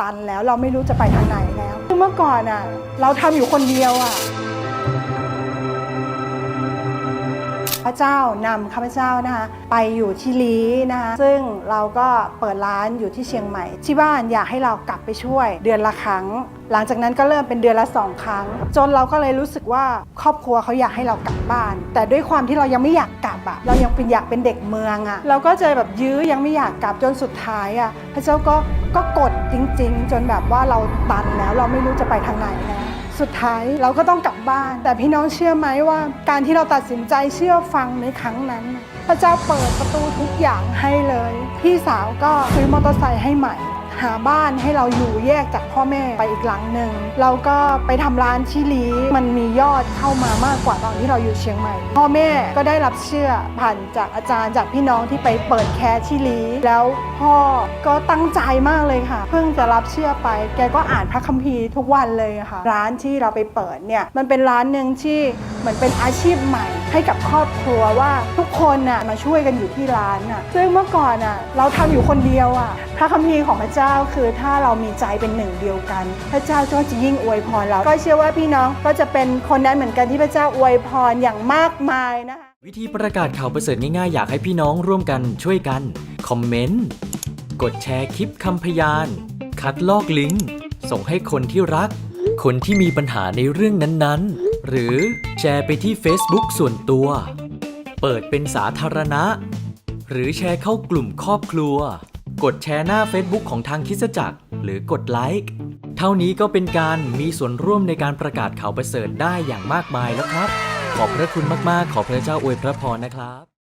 ตันแล้วเราไม่รู้จะไปทางไหนแล้วคือเมื่อก่อนอะ เราทำอยู่คนเดียวอะ พระเจ้านำข้าพเจ้านะคะไปอยู่ที่ลีนะคะซึ่งเราก็เปิดร้านอยู่ที่เชียงใหม่ ที่บ้านอยากให้เรากลับไปช่วย เดือนละครั้ง หลังจากนั้นก็เริ่มเป็นเดือนละสองครั้ง จนเราก็เลยรู้สึกว่าครอบครัวเขาอยากให้เรากลับบ้าน แต่ด้วยความที่เรายังไม่อยากก ลับอะเรายังเป็นอยากเป็นเด็กเมืองอะเราก็จะแบบยื้อยังไม่อยากกลับจนสุดท้ายอะพระเจ้าก็ก็กดจริง ๆ จนแบบว่าเราตันแล้วเราไม่รู้จะไปทางไหนแล้วสุดท้ายเราก็ต้องกลับบ้าน แต่พี่น้องเชื่อไหมว่า การที่เราตัดสินใจเชื่อฟังในครั้งนั้น พระเจ้าเปิดประตูทุกอย่างให้เลย พี่สาวก็ซื้อมอเตอร์ไซค์ให้ใหม่ หาบ้านให้เราอยู่แยกจากพ่อแม่ไปอีกหลังหนึ่งเราก็ไปทำร้านที่ลีมันมียอดเข้ามามากกว่าตอนที่เราอยู่เชียงใหม่ พ่อแม่ก็ได้รับเชื่อผ่านจากอาจารย์จากพี่น้องที่ไปเปิดแคร์ที่ลีแล้วพ่อก็ตั้งใจมากเลยค่ะ เพิ่งจะรับเชื่อไป แกก็อ่านพระคัมภีร์ทุกวันเลยค่ะ ร้านที่เราไปเปิดเนี่ยมันเป็นร้านหนึ่งที่เหมือนเป็นอาชีพใหม่ ให้กับครอบครัวว่าทุกคนน่ะมาช่วยกันอยู่ที่ร้านน่ะซึ่งเมื่อก่อนน่ะเราทำอยู่คนเดียวอะพระคัมภีร์ของพระเจ้าคือถ้าเรามีใจเป็นหนึ่งเดียวกัน พระเจ้าก็จะยิ่งอวยพรเรา ก็เชื่อว่าพี่น้องก็จะเป็นคนนั้นเหมือนกันที่พระเจ้าอวยพรอย่างมากมายนะคะวิธีประกาศข่าวประเสริฐง่ายๆ อยากให้พี่น้องร่วมกันช่วยกันคอมเมนต์กดแชร์คลิปคำพยาน คัดลอกลิงก์ส่งให้คนที่รัก คนที่มีปัญหาในเรื่องนั้นๆ หรือแชร์ไปที่ Facebook ส่วนตัว เปิดเป็นสาธารณะ หรือแชร์เข้ากลุ่มครอบครัว กดแชร์หน้า Facebook ของทางคิสจักร หรือกดไลค์เท่านี้ก็เป็นการมีส่วนร่วมในการประกาศข่าวประเสริฐได้อย่างมากมายแล้วครับ ขอบพระคุณมากๆ ขอพระเจ้าอวยพระพรนะครับ